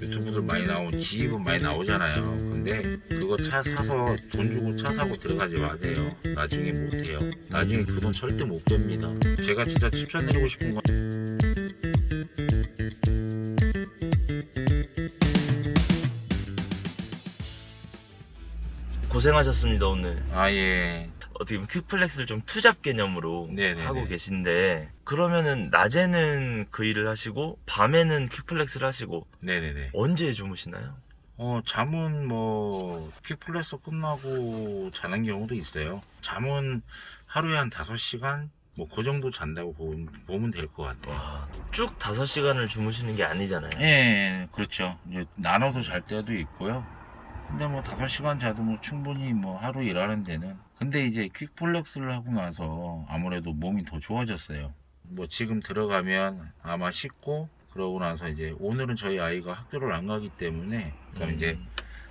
유튜브들 많이 나오고 지입은 많이 나오잖아요. 근데 그거 차 사서 돈 주고 차 사고 들어가지 마세요. 나중에 못해요. 나중에 그 돈 절대 못 뺍니다. 제가 진짜 추천드리고 싶은 건 고생하셨습니다 오늘. 아 예 어떻게 보면 퀵플렉스를 좀 투잡 개념으로 네네네. 하고 계신데 그러면은 낮에는 그 일을 하시고 밤에는 퀵플렉스를 하시고 네네네. 언제 주무시나요? 어 잠은 뭐 퀵플래스 끝나고 자는 경우도 있어요. 잠은 하루에 한 5시간 뭐 그 정도 잔다고 보면, 보면 될 것 같아요. 와, 쭉 5시간을 주무시는 게 아니잖아요. 예, 그렇죠. 이제 나눠서 잘 때도 있고요. 근데 뭐 5시간 자도 뭐 충분히 뭐 하루 일하는 데는. 근데 이제 퀵플렉스를 하고 나서 아무래도 몸이 더 좋아졌어요. 뭐 지금 들어가면 아마 씻고 그러고 나서 이제 오늘은 저희 아이가 학교를 안 가기 때문에 그럼 음, 이제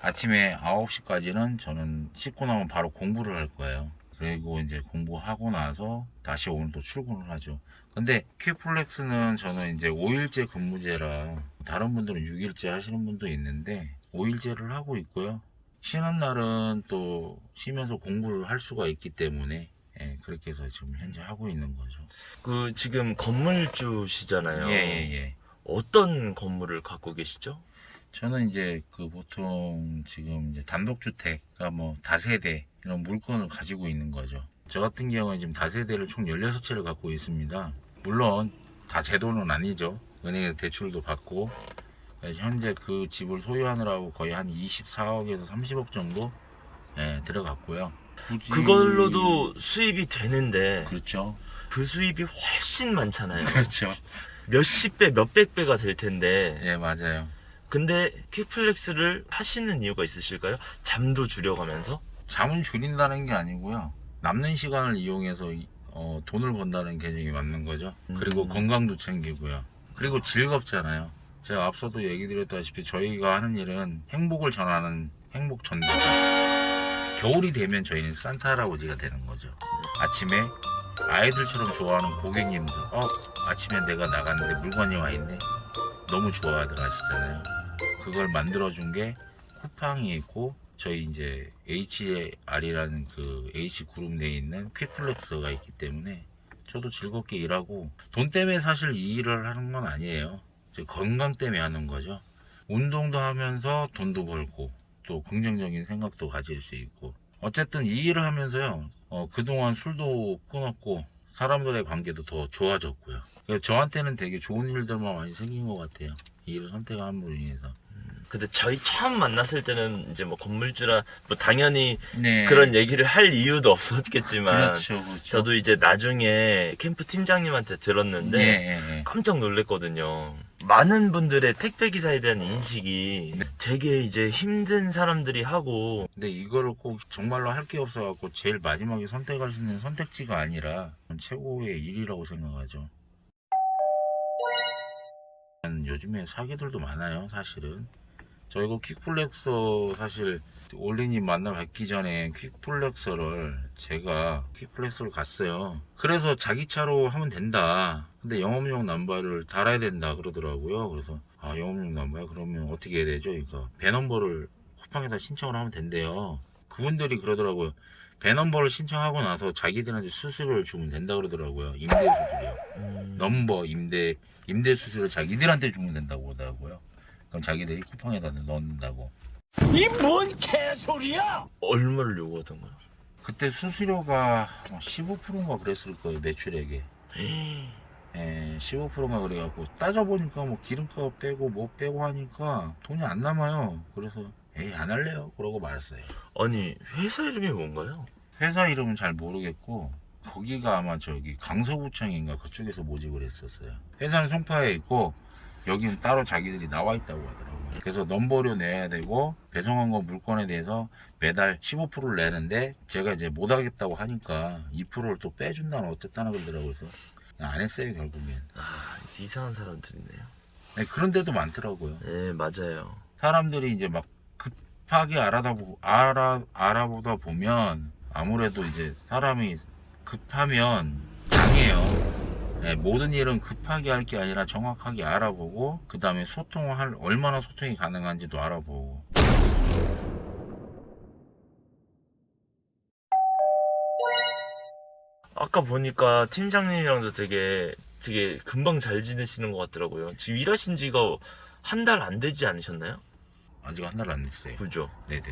아침에 9시까지는 저는 씻고 나면 바로 공부를 할 거예요. 그리고 이제 공부하고 나서 다시 오늘 또 출근을 하죠. 근데 큐플렉스는 저는 이제 5일제 근무제라 다른 분들은 6일제 하시는 분도 있는데 5일제를 하고 있고요. 쉬는 날은 또 쉬면서 공부를 할 수가 있기 때문에 예, 그렇게 해서 지금 현재 하고 있는 거죠. 그 지금 건물주시잖아요. 예, 예, 예. 어떤 건물을 갖고 계시죠? 저는 이제 그 보통 지금 이제 단독주택, 그러니까 뭐 다세대 이런 물건을 가지고 있는 거죠. 저 같은 경우는 지금 다세대를 총 16채를 갖고 있습니다. 물론 다 제 돈은 아니죠. 은행에서 대출도 받고 현재 그 집을 소유하느라고 거의 한 24억에서 30억 정도 예, 들어갔고요. 굳이- 그걸로도 수입이 되는데 그렇죠. 그 수입이 훨씬 많잖아요. 그렇죠. 몇십 배, 몇백 배가 될 텐데. 예, 맞아요. 근데 퀵플렉스를 하시는 이유가 있으실까요? 잠도 줄여가면서? 잠은 줄인다는 게 아니고요. 남는 시간을 이용해서 이- 어, 돈을 번다는 개념이 맞는 거죠. 그리고 음. 건강도 챙기고요. 그리고 즐겁잖아요. 제가 앞서도 얘기 드렸다시피 저희가 하는 일은 행복을 전하는 행복 전도자. 겨울이 되면 저희는 산타 할아버지가 되는 거죠. 아침에 아이들처럼 좋아하는 고객님들, 어, 아침에 내가 나갔는데 물건이 와 있네. 너무 좋아하들 하시잖아요. 그걸 만들어준 게 쿠팡이 있고 저희 이제 HR이라는 그 H 그룹 내에 있는 퀵플렉스가 있기 때문에 저도 즐겁게 일하고 돈 때문에 사실 이 일을 하는 건 아니에요. 제 건강 때문에 하는 거죠. 운동도 하면서 돈도 벌고 또 긍정적인 생각도 가질 수 있고 어쨌든 이 일을 하면서요. 어, 그동안 술도 끊었고 사람들의 관계도 더 좋아졌고요. 그래서 저한테는 되게 좋은 일들만 많이 생긴 것 같아요. 이 일을 선택함으로 인해서. 근데 저희 처음 만났을 때는 이제 뭐 건물주라 뭐 당연히 네. 그런 얘기를 할 이유도 없었겠지만 그렇죠, 그렇죠. 저도 이제 나중에 캠프 팀장님한테 들었는데 예, 예, 예. 깜짝 놀랐거든요. 많은 분들의 택배 기사에 대한 인식이 네. 되게 이제 힘든 사람들이 하고 근데 이거를 꼭 정말로 할 게 없어갖고 제일 마지막에 선택할 수 있는 선택지가 아니라 최고의 일이라고 생각하죠. 요즘에 사기들도 많아요, 사실은. 저 이거 퀵플렉서 사실 올리님 만나 뵙기 전에 퀵플렉서를 제가 퀵플렉서를 갔어요. 그래서 자기 차로 하면 된다. 근데 영업용 남바를 달아야 된다 그러더라고요. 그래서 아 영업용 남바요? 그러면 어떻게 해야 되죠? 이거 배 넘버를 쿠팡에다 신청을 하면 된대요. 그분들이 그러더라고요. 배 넘버를 신청하고 나서 자기들한테 수수료를 주면 된다 그러더라고요. 임대 수수료. 음, 넘버 임대 임대 수수료 자기들한테 주면 된다고 하더라고요. 그럼 자기들이 쿠팡에다 넣는다고. 이 뭔 개소리야! 얼마를 요구하던 거예요? 그때 수수료가 15%인가 그랬을 거예요 매출액에. 예, 15%인가 그래갖고 따져보니까 뭐 기름값 빼고 뭐 빼고 하니까 돈이 안 남아요. 그래서 에이 안 할래요. 그러고 말았어요. 아니 회사 이름이 뭔가요? 회사 이름은 잘 모르겠고 거기가 아마 저기 강서구청인가 그쪽에서 모집을 했었어요. 회사는 송파에 있고 여기는 따로 자기들이 나와 있다고 하더라고요. 그래서 넘버료 내야 되고 배송한 거 물건에 대해서 매달 15%를 내는데 제가 이제 못 하겠다고 하니까 2%를 또 빼준다는 어쨌다는 그러더라고요. 그래서 안 했어요 결국엔. 아 이상한 사람들이네요. 네, 그런 데도 많더라고요. 네 맞아요. 사람들이 이제 막 급하게 알아다 보, 알아, 알아보다 보면 아무래도 이제 사람이 급하면 강해요. 예, 모든 일은 급하게 할 게 아니라 정확하게 알아보고 그 다음에 소통을 할 얼마나 소통이 가능한지도 알아보고 아까 보니까 팀장님이랑도 되게 되게 금방 잘 지내시는 것 같더라고요. 지금 일하신 지가 한 달 안 되지 않으셨나요? 아직 한 달 안 됐어요. 그죠? 네네.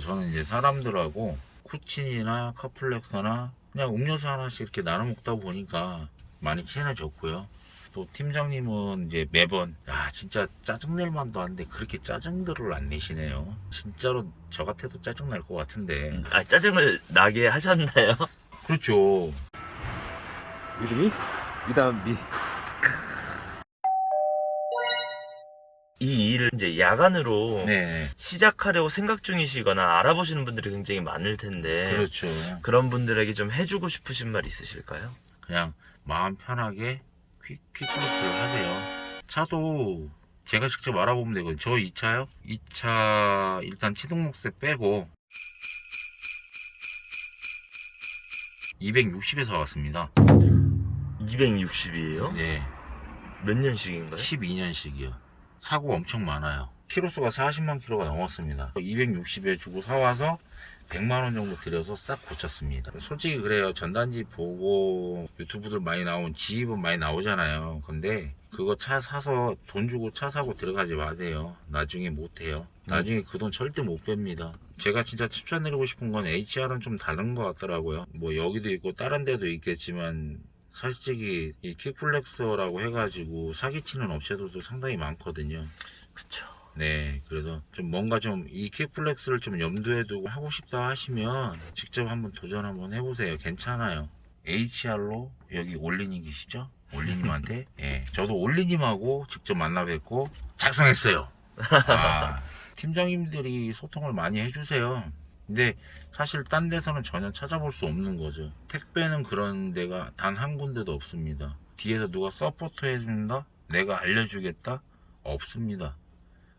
저는 이제 사람들하고 쿠친이나 카플렉서나 그냥 음료수 하나씩 이렇게 나눠 먹다 보니까 많이 친해졌고요. 또 팀장님은 이제 매번 야 진짜 짜증낼 만도 한데 그렇게 짜증들을 안 내시네요. 진짜로 저 같아도 짜증 날 것 같은데. 아 짜증을 나게 하셨나요? 그렇죠. 이름이 이다미 이 일을 이제 야간으로 네. 시작하려고 생각 중이시거나 알아보시는 분들이 굉장히 많을 텐데 그렇죠. 그런 분들에게 좀 해주고 싶으신 말 있으실까요? 그냥 마음 편하게 퀵, 퀵클로스를 하세요. 차도 제가 직접 알아보면 되거든요. 저이 차요? 이차 일단 치동목세 빼고 260에서 왔습니다. 260이에요? 네. 몇 년씩인가요? 12년씩이요. 사고 엄청 많아요. 키로수가 40만 킬로가 넘었습니다. 260에 주고 사와서 100만 원 정도 들여서 싹 고쳤습니다. 솔직히 그래요. 전단지 보고 유튜브들 많이 나온 지입은 많이 나오잖아요. 근데 그거 차 사서 돈 주고 차 사고 들어가지 마세요. 나중에 못 해요. 나중에 그 돈 절대 못 뺍니다. 제가 진짜 추천드리고 싶은 건 HR은 좀 다른 것 같더라고요. 뭐 여기도 있고 다른 데도 있겠지만 솔직히 이 킥플렉서라고 해가지고 사기치는 업체들도 상당히 많거든요. 그쵸. 네, 그래서 좀 뭔가 좀 이 킥플렉스를 좀 염두에 두고 하고 싶다 하시면 직접 한번 도전 한번 해보세요. 괜찮아요. HR로 여기 올리님 계시죠? 올리님한테 예, 저도 올리님하고 직접 만나 뵙고 작성했어요. 아, 팀장님들이 소통을 많이 해주세요. 근데 사실 딴 데서는 전혀 찾아볼 수 없는 거죠. 택배는 그런 데가 단 한 군데도 없습니다. 뒤에서 누가 서포트 해준다? 내가 알려주겠다? 없습니다.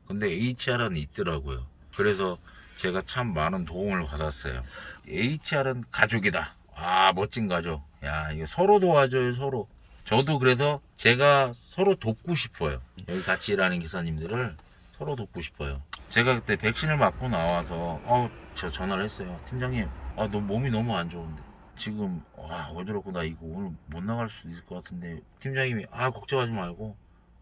근데 HR은 있더라고요. 그래서 제가 참 많은 도움을 받았어요. HR은 가족이다. 아, 멋진 가족. 야, 이거 서로 도와줘요, 서로. 저도 그래서 제가 서로 돕고 싶어요. 여기 같이 일하는 기사님들을 서로 돕고 싶어요. 제가 그때 백신을 맞고 나와서, 어, 저 전화를 했어요. 팀장님, 아, 너 몸이 너무 안 좋은데. 지금, 와, 어지럽고 나 이거 오늘 못 나갈 수도 있을 것 같은데. 팀장님이, 아, 걱정하지 말고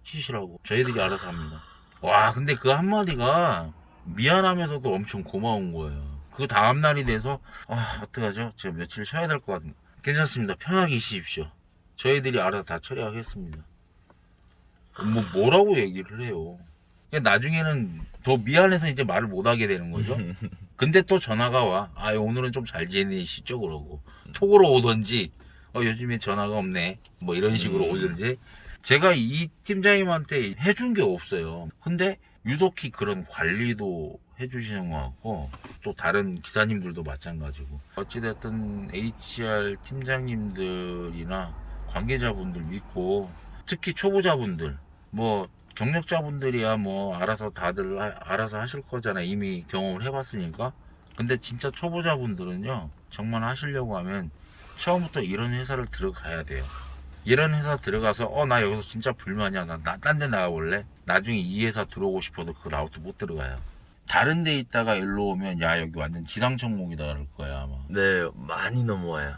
쉬시라고. 저희들이 알아서 합니다. 와, 근데 그 한마디가 미안하면서도 엄청 고마운 거예요. 그 다음날이 돼서, 아, 어떡하죠? 제가 며칠 쉬어야 될 것 같은데. 괜찮습니다. 편하게 쉬십시오. 저희들이 알아서 다 처리하겠습니다. 뭐, 뭐라고 얘기를 해요. 그러니까 나중에는 더 미안해서 이제 말을 못 하게 되는 거죠. 근데 또 전화가 와. 아, 오늘은 좀 잘 지내시죠? 그러고. 톡으로 오던지, 어, 요즘에 전화가 없네. 뭐 이런 식으로 음. 오든지. 제가 이 팀장님한테 해준 게 없어요. 근데 유독히 그런 관리도 해주시는 것 같고, 또 다른 기사님들도 마찬가지고. 어찌됐든 HR 팀장님들이나 관계자분들 믿고, 특히 초보자분들, 뭐, 경력자분들이야 뭐, 알아서 다들 하- 알아서 하실 거잖아요. 이미 경험을 해봤으니까. 근데 진짜 초보자분들은요, 정말 하시려고 하면, 처음부터 이런 회사를 들어가야 돼요. 이런 회사 들어가서 어 나 여기서 진짜 불만이야. 나딴 데 나가볼래? 나중에 이 회사 들어오고 싶어도 그 라우트 못 들어가요. 다른 데 있다가 일로 오면 야 여기 완전 지상천국이다 그럴 거야 아마. 네, 많이 넘어와요.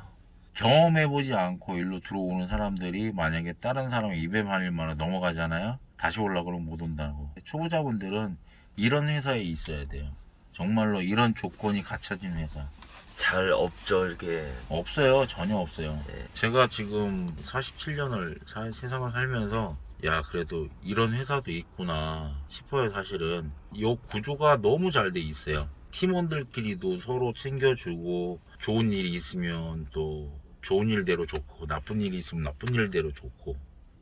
경험해보지 않고 일로 들어오는 사람들이 만약에 다른 사람이 입에 말릴 만에 넘어가잖아요? 다시 올라 그러면 못 온다고. 초보자분들은 이런 회사에 있어야 돼요. 정말로 이런 조건이 갖춰진 회사 잘 없죠, 이렇게. 없어요. 전혀 없어요. 네. 제가 지금 47년을 세상을 살면서 야 그래도 이런 회사도 있구나 싶어요 사실은 이 구조가 너무 잘 돼 있어요 팀원들끼리도 서로 챙겨주고 좋은 일이 있으면 또 좋은 일대로 좋고 나쁜 일이 있으면 나쁜 일대로 좋고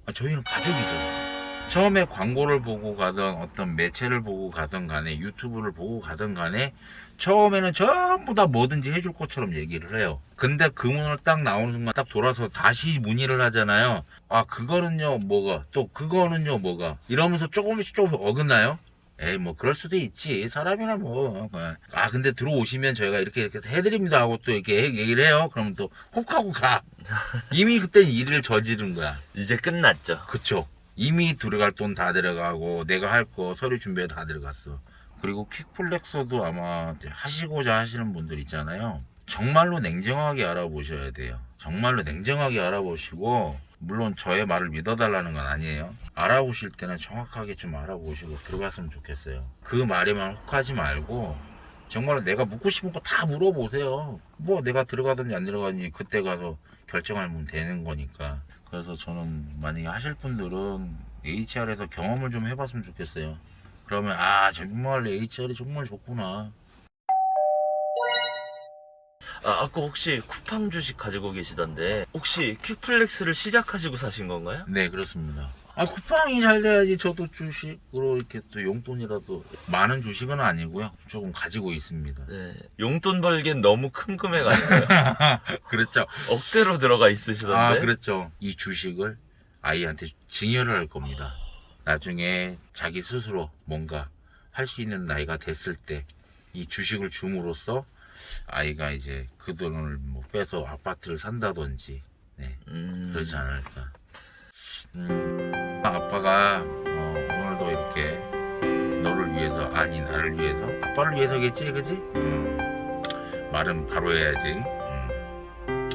아, 저희는 가족이잖아요 처음에 광고를 보고 가든 어떤 매체를 보고 가든 간에 유튜브를 보고 가든 간에 처음에는 전부 다 뭐든지 해줄 것처럼 얘기를 해요. 근데 그 문을 딱 나오는 순간 딱 돌아서 다시 문의를 하잖아요. 아, 그거는요, 뭐가, 또 그거는요, 뭐가. 이러면서 조금씩 조금씩 어긋나요? 에이 뭐 그럴 수도 있지 사람이나 뭐 아 근데 들어오시면 저희가 이렇게 이렇게 해드립니다 하고 또 이렇게 얘기를 해요 그러면 또 혹하고 가 이미 그때 일을 저지른 거야 이제 끝났죠. 그쵸 이미 들어갈 돈 다 들어가고 내가 할 거 서류 준비에 다 들어갔어. 그리고 퀵플렉서도 아마 하시고자 하시는 분들 있잖아요. 정말로 냉정하게 알아보셔야 돼요. 정말로 냉정하게 알아보시고 물론 저의 말을 믿어달라는 건 아니에요. 알아보실 때는 정확하게 좀 알아보시고 들어갔으면 좋겠어요. 그 말에만 혹하지 말고 정말로 내가 묻고 싶은 거 다 물어보세요. 뭐 내가 들어가든지 안 들어가든지 그때 가서 결정하면 되는 거니까 그래서 저는 만약에 하실 분들은 HR에서 경험을 좀 해봤으면 좋겠어요. 그러면 아 정말 HR이 정말 좋구나. 아, 아까 혹시 쿠팡 주식 가지고 계시던데 혹시 퀵플렉스를 시작하시고 사신 건가요? 네 그렇습니다. 아 쿠팡이 잘 돼야지 저도 주식으로 이렇게 또 용돈이라도 많은 주식은 아니고요. 조금 가지고 있습니다. 네. 용돈 벌기엔 너무 큰 금액 아닌가요? 그렇죠. 억대로 들어가 있으시던데. 아 그렇죠. 이 주식을 아이한테 증여를 할 겁니다. 나중에 자기 스스로 뭔가 할 수 있는 나이가 됐을 때 이 주식을 줌으로써 아이가 이제 그 돈을 뭐 빼서 아파트를 산다든지 네 음. 그러지 않을까. 음, 아빠가 어, 오늘도 이렇게 너를 위해서 아니 나를 위해서 아빠를 위해서겠지 그지? 음, 말은 바로 해야지. 음.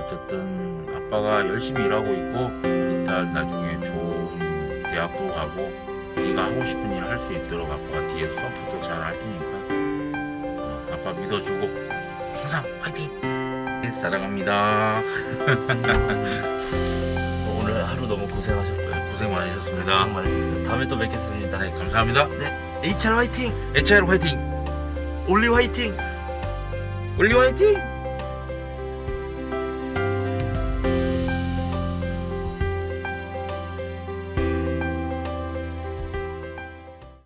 어쨌든 아빠가 열심히 일하고 있고 일단 나중에 좋은 대학도 가고 네가 하고 싶은 일할수 있도록 아빠가 뒤에서 서포트 잘 할 테니까 어, 아빠 믿어주고 항상 파이팅! 네, 사랑합니다. 너무 고생하셨고요. 고생 많으셨습니다. 고생 많으셨습니다. 다음에 또 뵙겠습니다. 네, 감사합니다. HR 화이팅! HR 화이팅! 올리 화이팅! 올리 화이팅!